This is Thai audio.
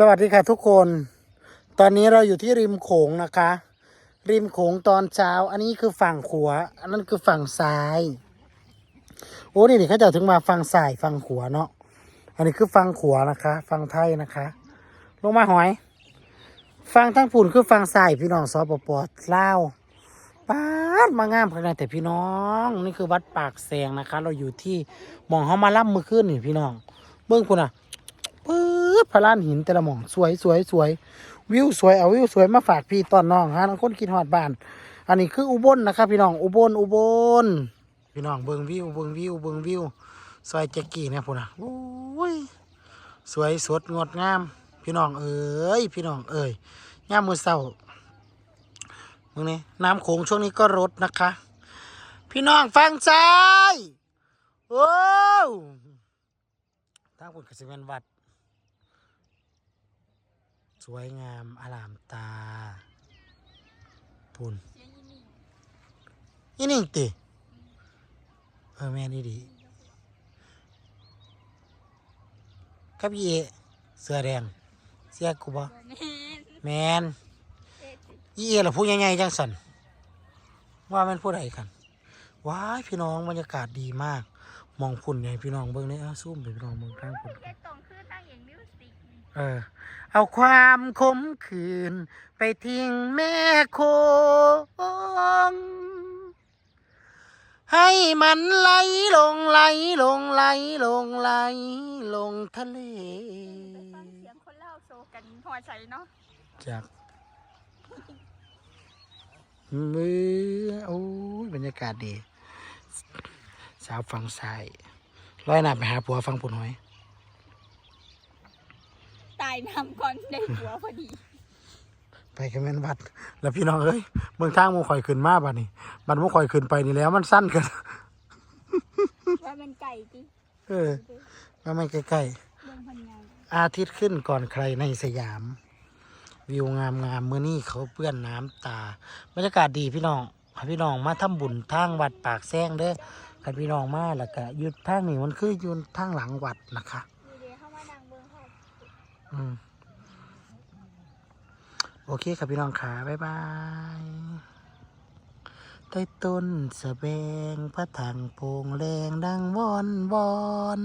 สวัสดีค่ะทุกคน ตอนนี้เราอยู่ที่ริมโขงนะคะ ริมโขงตอนเช้า อันนี้คือฝั่งขวา อันนั้นคือฝั่งซ้าย โอ้ นี่นี่เขาจะถึงมาฝั่งซ้ายฝั่งขวาเนาะ อันนี้คือฝั่งขวานะคะฝั่งไทยนะคะ ลงมาหอยฝั่งทั้งปุ่นคือฝั่งซ้ายพี่น้องสปปลาวป้ามางามขนาดแต่พี่น้อง นี่คือวัดปากแสงนะคะ เราอยู่ที่มองเขามาล่ำมือขึ้นนี่พี่น้อง เบิ้องคุณอะ ดพระลานหินแต่ละหม่องสวยสวยสวยวิวสวยเอาวิวสวยมาฝากพี่ตอนน้องฮะทังคนคิดฮอดบ้าน อันนี้คืออุบลนะครับ พี่น้องอุบลอุบลพี่น้องเบิงวิวเบิงวิวเบิงวิวซอยแจ็กกี้เนี่ยพุ่นะโอ้ยสวยสดงดงาม พี่น้องเอ้ยพี่น้องเอ้ยยามมือเช้ามึงนี่น้ำโขงช่วงนี้ก็ลดนะคะ พี่น้องฟังใจโอ้ทางพุ่นกสิเมนวัด สวยงามอลามตาปุ่นนี่นี่ติเออแม่นี่ดีครับพี่เอเสื้อแดงเสื้อกูบ่แมนอีเอล่ะพูดยังไงจังสันว่าแมันพูดอะไรกันว้ายพี่น้องบรรยากาศดีมาก มองพุ่นไงพี่น้องเบิ่งเนี่ยเอาซูมไปพี่น้องเบิ่งข้างพุ่น เออ เอาความคมคืนไปทิ้งแม่โคง ให้มันไหลลงไหลลงไหลลงไหลลงทะเลฟังเสียงคนเล่าโซกันหัวใจเนาะจากมือโอ้ยบรรยากาศดี สาวฟังสายร้อยหน้าไปหาผัวฟังปุ่นหอย น้ำก่อนได้หัวพอดี ไปกันแม่นวัดแล้วพี่น้องเอ้ยเมืองทางหมูข่อยขึ้นมาบัดนี้บัดหมูข่อยขึ้นไปนี่แล้วมันสั้นกันว่ามันไก่จิเออมาไม่ใกล้เรื่องพันงานๆอาทิตย์ขึ้นก่อนใครในสยาม วิวงามงามๆมื้อนี้เขาเปื้อนน้ำตาบรรยากาศดีพี่น้องให้พี่น้องมาทำบุญทางวัดปากแซงเด้อคันพี่น้องมาแล้วก็หยุดทางนี้มันคืออยืนทางหลังวัดนะคะ อืมโอเคครับพี่น้องขาบ๊ายบายใต้ต้นสะแบงพระถังโปงแรงดังวอนวอน